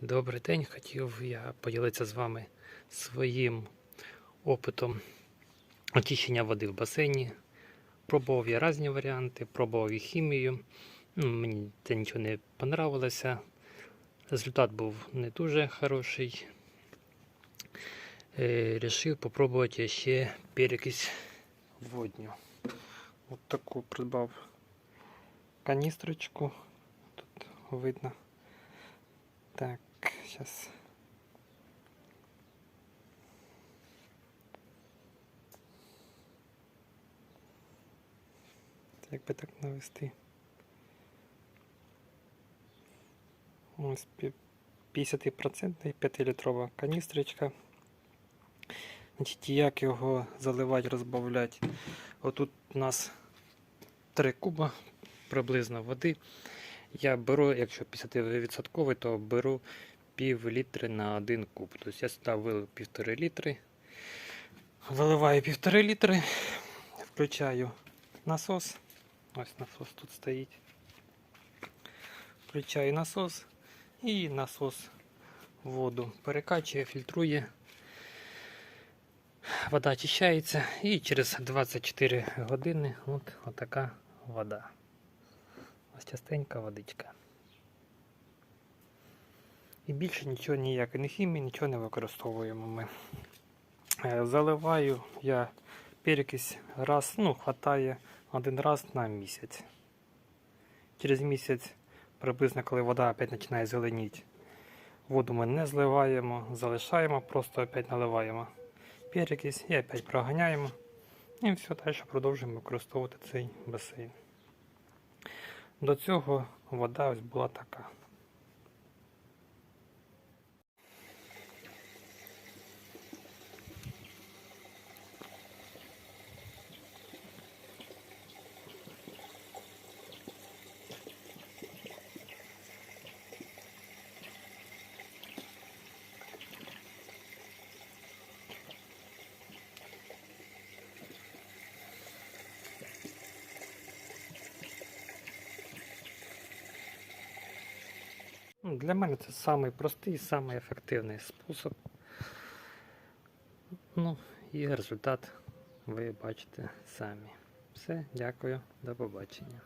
Добрий день. Хотів я поділитися з вами своїм опитом очищення води в басейні. Пробував я різні варіанти, пробував і хімію. Ну, мені це нічого не понравилося. Результат був не дуже хороший. Е, Рішив попробувати ще перекись водню. От таку придбав каністрочку. Тут видно. Так, сейчас. Як би так навести? Ось 50% 5-літрова каністрочка. Значить, як його заливати, розбавляти? Отут у нас 3 куба приблизно води. Я беру, якщо 50%, то беру пів літри на один куб. Тобто я сюди півтори літри. Виливаю півтори літри, включаю насос. Ось насос тут стоїть. Включаю насос і насос воду перекачує, фільтрує. Вода очищається і через 24 години от, отака вода. Ось частенька водичка. І більше нічого ніякої, ні хімії, нічого не використовуємо ми. Е, Заливаю я перекись раз, ну, хватає один раз на місяць. Через місяць, приблизно коли вода опять починає зеленіти, воду ми не зливаємо, залишаємо, просто опять наливаємо перекись і опять проганяємо. І все, далі продовжуємо використовувати цей басейн. До цього вода ось була така. Для мене це самий простий, самий ефективний спосіб. Ну і результат ви бачите самі. Все, дякую, до побачення.